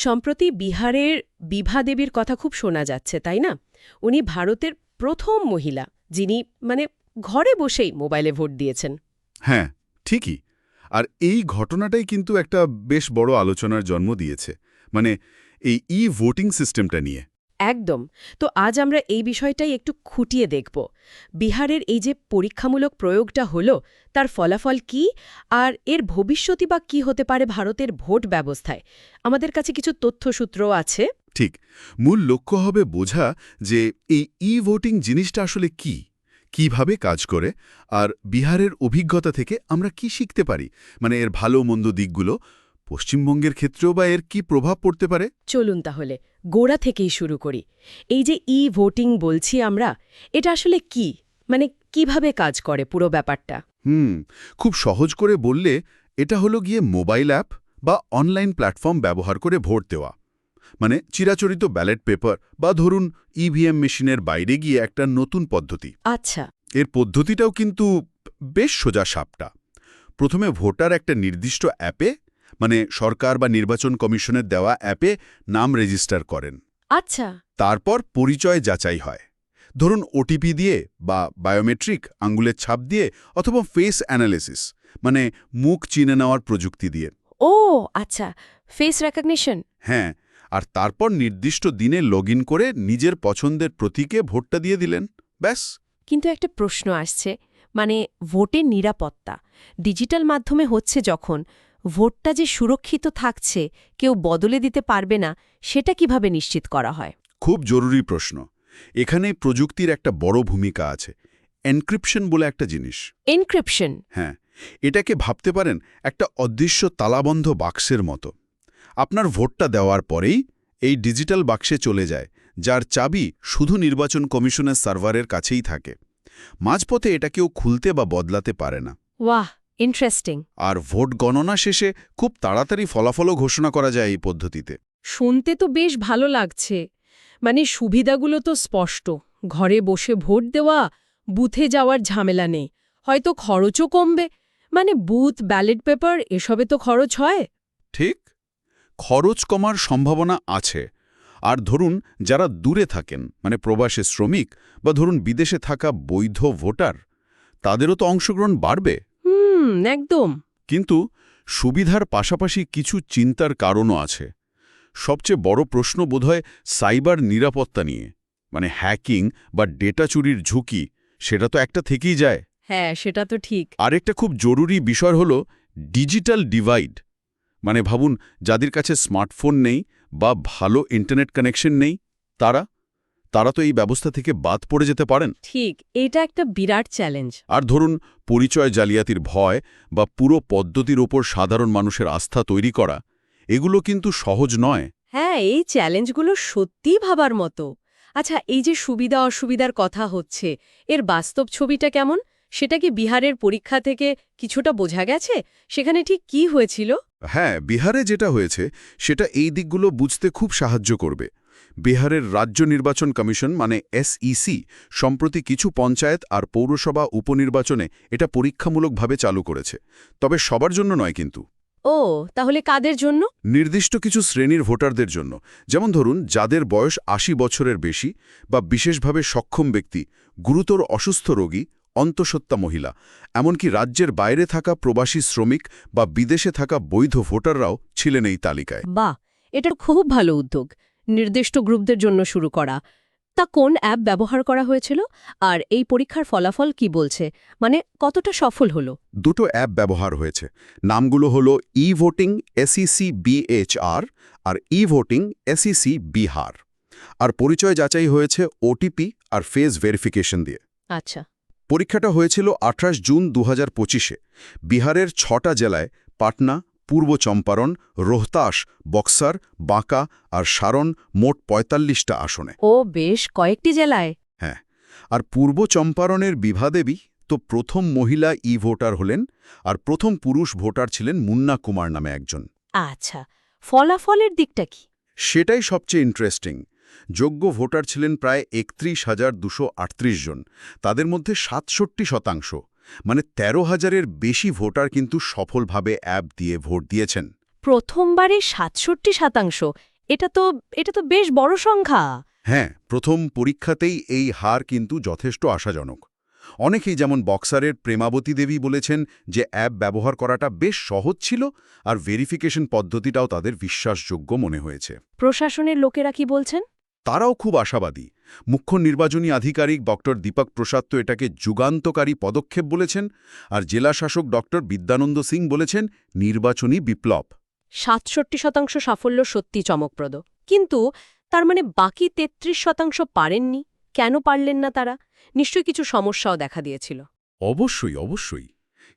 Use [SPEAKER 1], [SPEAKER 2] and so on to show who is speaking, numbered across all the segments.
[SPEAKER 1] সম্প্রতি বিহারের বিভা দেবীর কথা খুব শোনা যাচ্ছে, তাই না? উনি ভারতের প্রথম মহিলা যিনি মানে ঘরে বসেই মোবাইলে ভোট দিয়েছেন।
[SPEAKER 2] হ্যাঁ ঠিকই। আর এই ঘটনাটাই কিন্তু একটা বেশ বড় আলোচনার জন্ম দিয়েছে। মানে এই ই ভোটিং সিস্টেমটা নিয়ে।
[SPEAKER 1] একদম। তো আজ আমরা এই বিষয়টাই একটু খুঁটিয়ে দেখব। বিহারের এই যে পরীক্ষামূলক প্রয়োগটা হলো, তার ফলাফল কি? আর এর ভবিষ্যতই বা কী হতে পারে ভারতের ভোট ব্যবস্থায়? আমাদের কাছে কিছু তথ্যসূত্র আছে।
[SPEAKER 2] ঠিক। মূল লক্ষ্য হবে বোঝা যে এই ই ভোটিং জিনিসটা আসলে কি? কীভাবে কাজ করে? আর বিহারের অভিজ্ঞতা থেকে আমরা কি শিখতে পারি? মানে এর ভালো মন্দ দিকগুলো? পশ্চিমবঙ্গের ক্ষেত্রেও বা এর কি প্রভাব পড়তে পারে?
[SPEAKER 1] চলুন তাহলে গোড়া থেকেই শুরু করি। এই যে ই ভোটিং বলছি আমরা এটা আসলে কি? মানে কীভাবে কাজ করে পুরো ব্যাপারটা?
[SPEAKER 2] হুম খুব সহজ করে বললে এটা হলো গিয়ে মোবাইল অ্যাপ বা অনলাইন প্ল্যাটফর্ম ব্যবহার করে ভোট দেওয়া। মানে চিরাচরিত ব্যালেট পেপার বা ধরুন ইভিএম মেশিনের বাইরে গিয়ে একটা নতুন পদ্ধতি।
[SPEAKER 1] আচ্ছা।
[SPEAKER 2] এর পদ্ধতিটাও কিন্তু বেশ সোজা সাপটা। প্রথমে ভোটার একটা নির্দিষ্ট অ্যাপে মানে সরকার বা নির্বাচন কমিশনের দেওয়া অ্যাপে নাম রেজিস্টার করেন।
[SPEAKER 1] আচ্ছা।
[SPEAKER 2] তারপর পরিচয় যাচাই হয়। ধরুন ওটিপি দিয়ে বা বায়োমেট্রিক আঙ্গুলের ছাপ দিয়ে অথবা ফেস অ্যানালিসিস মানে মুখ চিনে নেওয়ার প্রযুক্তি দিয়ে।
[SPEAKER 1] ও আচ্ছা ফেস রেকগনিশন।
[SPEAKER 2] হ্যাঁ আর তারপর নির্দিষ্ট দিনে লগ করে নিজের পছন্দের প্রতীকে ভোটটা দিয়ে দিলেন ব্যাস।
[SPEAKER 1] কিন্তু একটা প্রশ্ন আসছে মানে ভোটের নিরাপত্তা ডিজিটাল মাধ্যমে হচ্ছে যখন ভোটটা যে সুরক্ষিত থাকছে কেউ বদলে দিতে পারবে না সেটা কীভাবে নিশ্চিত করা হয়?
[SPEAKER 2] খুব জরুরি প্রশ্ন। এখানে প্রযুক্তির একটা বড় ভূমিকা আছে। এনক্রিপশন বলে একটা জিনিস।
[SPEAKER 1] এনক্রিপশন?
[SPEAKER 2] হ্যাঁ। এটাকে ভাবতে পারেন একটা অদৃশ্য তালাবন্ধ বাক্সের মতো। আপনার ভোটটা দেওয়ার পরেই এই ডিজিটাল বাক্সে চলে যায় যার চাবি শুধু নির্বাচন কমিশনের সার্ভারের কাছেই থাকে। মাঝপথে এটা কেউ খুলতে বা বদলাতে পারে না।
[SPEAKER 1] ওয়াহ! ইন্টারেস্টিং
[SPEAKER 2] আর ভোট গণনা শেষে খুব তাড়াতাড়ি ফলাফলও ঘোষণা করা যায় এই পদ্ধতিতে।
[SPEAKER 1] শুনতে তো বেশ ভালো লাগছে। মানে সুবিধাগুলো তো স্পষ্ট। ঘরে বসে ভোট দেওয়া বুথে যাওয়ার ঝামেলা নেই। হয়তো খরচও কমবে। মানে বুথ ব্যালেট পেপার এসবে তো খরচ হয়।
[SPEAKER 2] ঠিক। খরচ কমার সম্ভাবনা আছে। আর ধরুন যারা দূরে থাকেন মানে প্রবাসী শ্রমিক বা ধরুন বিদেশে থাকা বৈধ ভোটার তাদেরও তো অংশগ্রহণ বাড়বে।
[SPEAKER 1] হুম একদম।
[SPEAKER 2] কিন্তু সুবিধার পাশাপাশি কিছু চিন্তার কারণও আছে। সবচেয়ে বড় প্রশ্ন বোধহয় সাইবার নিরাপত্তা নিয়ে। মানে হ্যাকিং বা ডেটা চুরির ঝুঁকি সেটা তো একটা থেকেই যায়।
[SPEAKER 1] হ্যাঁ সেটা তো ঠিক।
[SPEAKER 2] আরেকটা খুব জরুরি বিষয় হল ডিজিটাল ডিভাইড। মানে ভাবুন যাদের কাছে স্মার্টফোন নেই বা ভালো ইন্টারনেট কানেকশন নেই তারা তারা তো এই ব্যবস্থা থেকে বাদ পড়ে যেতে পারেন।
[SPEAKER 1] ঠিক এটা একটা বিরাট চ্যালেঞ্জ।
[SPEAKER 2] আর ধরুন পরিচয় জালিয়াতির ভয় বা পুরো পদ্ধতির ওপর সাধারণ মানুষের আস্থা তৈরি করা এগুলো কিন্তু সহজ নয়।
[SPEAKER 1] হ্যাঁ এই চ্যালেঞ্জগুলো সত্যিই ভাবার মতো। আচ্ছা এই যে সুবিধা অসুবিধার কথা হচ্ছে এর বাস্তব ছবিটা কেমন? সেটা কি বিহারের পরীক্ষা থেকে কিছুটা বোঝা গেছে? সেখানে ঠিক কি হয়েছিল?
[SPEAKER 2] হ্যাঁ বিহারে যেটা হয়েছে সেটা এই দিকগুলো বুঝতে খুব সাহায্য করবে। বিহারের রাজ্য নির্বাচন কমিশন মানে এসইসি সম্প্রতি কিছু পঞ্চায়েত আর পৌরসভা উপনির্বাচনে এটা পরীক্ষামূলকভাবে চালু করেছে। তবে সবার জন্য নয় কিন্তু।
[SPEAKER 1] ও তাহলে কাদের জন্য?
[SPEAKER 2] নির্দিষ্ট কিছু শ্রেণির ভোটারদের জন্য। যেমন ধরুন যাদের বয়স আশি বছরের বেশি বা বিশেষভাবে সক্ষম ব্যক্তি গুরুতর অসুস্থ রোগী অন্তঃসত্ত্বা মহিলা এমনকি রাজ্যের বাইরে থাকা প্রবাসী শ্রমিক বা বিদেশে থাকা বৈধ ভোটাররাও ছিলেন এই তালিকায়।
[SPEAKER 1] বা এটা খুব ভালো উদ্যোগ। নির্দিষ্ট গ্রুপদের জন্য শুরু করা। তা কোন অ্যাপ ব্যবহার করা হয়েছিল? আর এই পরীক্ষার ফলাফল কি বলছে? মানে কতটা সফল হলো?
[SPEAKER 2] দুটো অ্যাপ ব্যবহার হয়েছে। নামগুলো হল ই ভোটিং এসইসি বিএইচআর আর ই ভোটিং এসইসি বিহার আর পরিচয় যাচাই হয়েছে ওটিপি আর ফেজ ভেরিফিকেশন দিয়ে।
[SPEAKER 1] আচ্ছা।
[SPEAKER 2] পরীক্ষাটা হয়েছিল আঠাশ জুন দু হাজার পঁচিশে। বিহারের ছটা জেলায় পাটনা পূর্ব চম্পারণ রোহতাস বক্সার বাঁকা আর সারণ মোট পঁয়তাল্লিশটা আসনে।
[SPEAKER 1] ও বেশ কয়েকটি জেলায়।
[SPEAKER 2] হ্যাঁ আর পূর্ব চম্পারণের বিভাদেবী তো প্রথম মহিলা ই ভোটার হলেন আর প্রথম পুরুষ ভোটার ছিলেন মুন্না কুমার নামে একজন।
[SPEAKER 1] আচ্ছা ফলাফলের দিকটা কি?
[SPEAKER 2] সেটাই সবচেয়ে ইন্টারেস্টিং যোগ্য ভোটার ছিলেন প্রায় একত্রিশ হাজার দুশো জন তাদের মধ্যে সাতষট্টি শতাংশ মানে তেরো হাজারের বেশি ভোটার কিন্তু সফলভাবে অ্যাপ দিয়ে ভোট দিয়েছেন।
[SPEAKER 1] প্রথমবারে সাতষট্টি শতাংশ। এটা তো এটা তো বেশ বড় সংখ্যা।
[SPEAKER 2] হ্যাঁ প্রথম পরীক্ষাতেই এই হার কিন্তু যথেষ্ট আশাজনক। অনেকেই যেমন বক্সারের প্রেমাবতী দেবী বলেছেন যে অ্যাপ ব্যবহার করাটা বেশ সহজ ছিল আর ভেরিফিকেশন পদ্ধতিটাও তাদের বিশ্বাসযোগ্য মনে হয়েছে।
[SPEAKER 1] প্রশাসনের লোকেরা কি বলছেন?
[SPEAKER 2] তারাও খুব আশাবাদী। মুখ্য নির্বাচনী আধিকারিক ডক্টর দীপক প্রসাদ তো এটাকে যুগান্তকারী পদক্ষেপ বলেছেন আর জেলা শাসক ডক্টর বিদ্যানন্দ সিং বলেছেন নির্বাচনী বিপ্লব।
[SPEAKER 1] সাতষট্টি শতাংশ সাফল্য সত্যি চমকপ্রদ। কিন্তু তার মানে বাকি তেত্রিশ শতাংশ পারেননি? কেন পারলেন না তারা? নিশ্চয়ই কিছু সমস্যাও দেখা দিয়েছিল।
[SPEAKER 2] অবশ্যই অবশ্যই।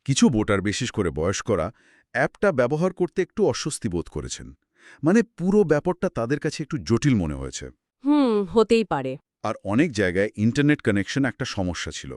[SPEAKER 2] কিছু ভোটার বিশেষ করে বয়স্করা অ্যাপটা ব্যবহার করতে একটু অস্বস্তি বোধ করেছেন। মানে পুরো ব্যাপারটা তাদের কাছে একটু জটিল মনে হয়েছে।
[SPEAKER 1] হুম হতেই পারে।
[SPEAKER 2] আর অনেক জায়গায় ইন্টারনেট কানেকশন একটা সমস্যা ছিল।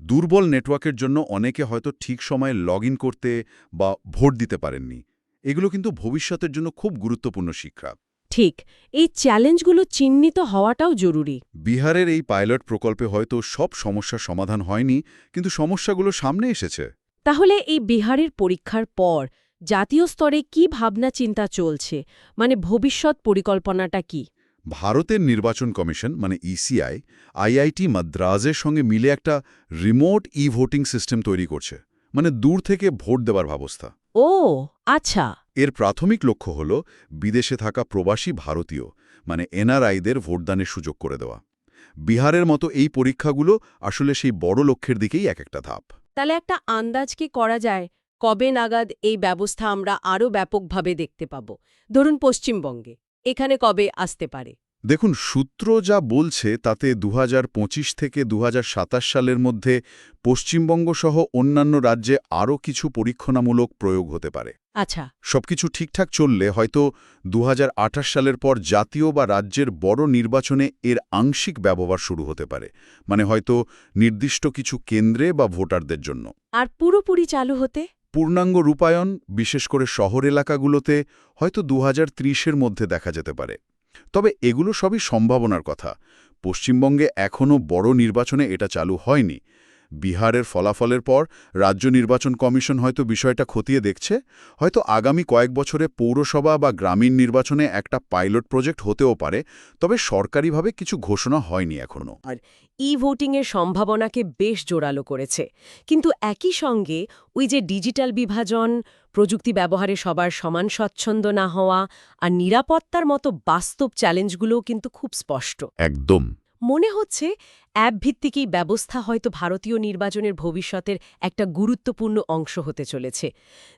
[SPEAKER 2] দুর্বল নেটওয়ার্কের জন্য অনেকে হয়তো ঠিক সময়ে লগ করতে বা ভোট দিতে পারেননি। এগুলো কিন্তু ভবিষ্যতের জন্য খুব গুরুত্বপূর্ণ শিক্ষা।
[SPEAKER 1] ঠিক এই চ্যালেঞ্জগুলো চিহ্নিত হওয়াটাও জরুরি।
[SPEAKER 2] বিহারের এই পাইলট প্রকল্পে হয়তো সব সমস্যার সমাধান হয়নি কিন্তু সমস্যাগুলো সামনে এসেছে।
[SPEAKER 1] তাহলে এই বিহারের পরীক্ষার পর জাতীয় স্তরে কি ভাবনা চিন্তা চলছে? মানে ভবিষ্যৎ পরিকল্পনাটা কি?
[SPEAKER 2] ভারতের নির্বাচন কমিশন মানে ইসিআই আইআইটি মাদ্রাজের সঙ্গে মিলে একটা রিমোট ই ভোটিং সিস্টেম তৈরি করছে। মানে দূর থেকে ভোট দেওয়ার ব্যবস্থা।
[SPEAKER 1] ও আচ্ছা।
[SPEAKER 2] এর প্রাথমিক লক্ষ্য হল বিদেশে থাকা প্রবাসী ভারতীয় মানে এনআরআইদের ভোটদানের সুযোগ করে দেওয়া। বিহারের মতো এই পরীক্ষাগুলো আসলে সেই বড় লক্ষ্যের দিকেই এক একটা ধাপ।
[SPEAKER 1] তাহলে একটা আন্দাজ কি করা যায়? কবে নাগাদ এই ব্যবস্থা আমরা আরও ব্যাপকভাবে দেখতে পাব? ধরুন পশ্চিমবঙ্গে। এখানে কবে আসতে পারে?
[SPEAKER 2] দেখুন সূত্র যা বলছে তাতে দুহাজার পঁচিশ থেকে দুহাজার সাতাশ সালের মধ্যে পশ্চিমবঙ্গ সহ অন্যান্য রাজ্যে আরও কিছু পরীক্ষণামূলক প্রয়োগ হতে পারে।
[SPEAKER 1] আচ্ছা।
[SPEAKER 2] সবকিছু ঠিকঠাক চললে হয়তো দুহাজার আঠাশ সালের পর জাতীয় বা রাজ্যের বড় নির্বাচনে এর আংশিক ব্যবহার শুরু হতে পারে মানে হয়তো নির্দিষ্ট কিছু কেন্দ্রে বা ভোটারদের জন্য।
[SPEAKER 1] আর পুরোপুরি চালু হতে?
[SPEAKER 2] পূর্ণাঙ্গ রূপায়ণ, বিশেষ করে শহর এলাকাগুলোতে, হয়তো দু হাজার মধ্যে দেখা যেতে পারে। তবে এগুলো সবই সম্ভাবনার কথা। পশ্চিমবঙ্গে এখনও বড় নির্বাচনে এটা চালু হয়নি। বিহারের ফলাফলের পর রাজ্য নির্বাচন কমিশন হয়তো বিষয়টা খতিয়ে দেখছে। হয়তো আগামী কয়েক বছরে পৌরসভা বা গ্রামীণ নির্বাচনে একটা পাইলট প্রজেক্ট হতেও পারে তবে সরকারিভাবে কিছু ঘোষণা হয়নি এখনও আর
[SPEAKER 1] ই ভোটিংয়ের সম্ভাবনাকে বেশ জোরালো করেছে। কিন্তু একই সঙ্গে ওই যে ডিজিটাল বিভাজন প্রযুক্তি ব্যবহারে সবার সমান স্বচ্ছন্দ না হওয়া আর নিরাপত্তার মতো বাস্তব চ্যালেঞ্জগুলোও কিন্তু খুব স্পষ্ট।
[SPEAKER 2] একদম।
[SPEAKER 1] মনে হচ্ছে অ্যাপ ভিত্তিক এই ব্যবস্থা হয়তো ভারতীয় নির্বাচনের ভবিষ্যতের একটা গুরুত্বপূর্ণ অংশ হতে চলেছে।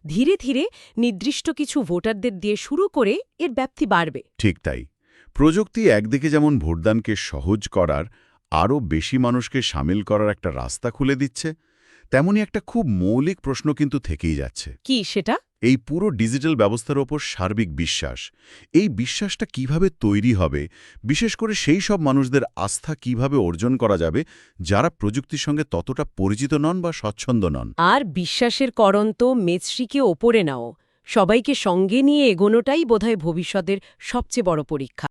[SPEAKER 1] ধীরে ধীরে নির্দিষ্ট কিছু ভোটারদের দিয়ে শুরু করে এর ব্যাপ্তি বাড়বে।
[SPEAKER 2] ঠিক তাই। প্রযুক্তি একদিকে যেমন ভোটদানকে সহজ করার, আরও বেশি মানুষকে সামিল করার একটা রাস্তা খুলে দিচ্ছে তেমনি একটা খুব মৌলিক প্রশ্ন কিন্তু থেকেই যাচ্ছে।
[SPEAKER 1] কি সেটা?
[SPEAKER 2] এই পুরো ডিজিটাল ব্যবস্থার ওপর সার্বিক বিশ্বাস। এই বিশ্বাসটা কীভাবে তৈরি হবে বিশেষ করে সেই সব মানুষদের আস্থা কীভাবে অর্জন করা যাবে যারা প্রযুক্তির সঙ্গে ততটা পরিচিত নন বা স্বচ্ছন্দ নন।
[SPEAKER 1] আর বিশ্বাসের করণ তো মেজশ্রীকে ওপরে নাও। সবাইকে সঙ্গে নিয়ে এগোনোটাই বোধহয় ভবিষ্যতের সবচেয়ে বড় পরীক্ষা।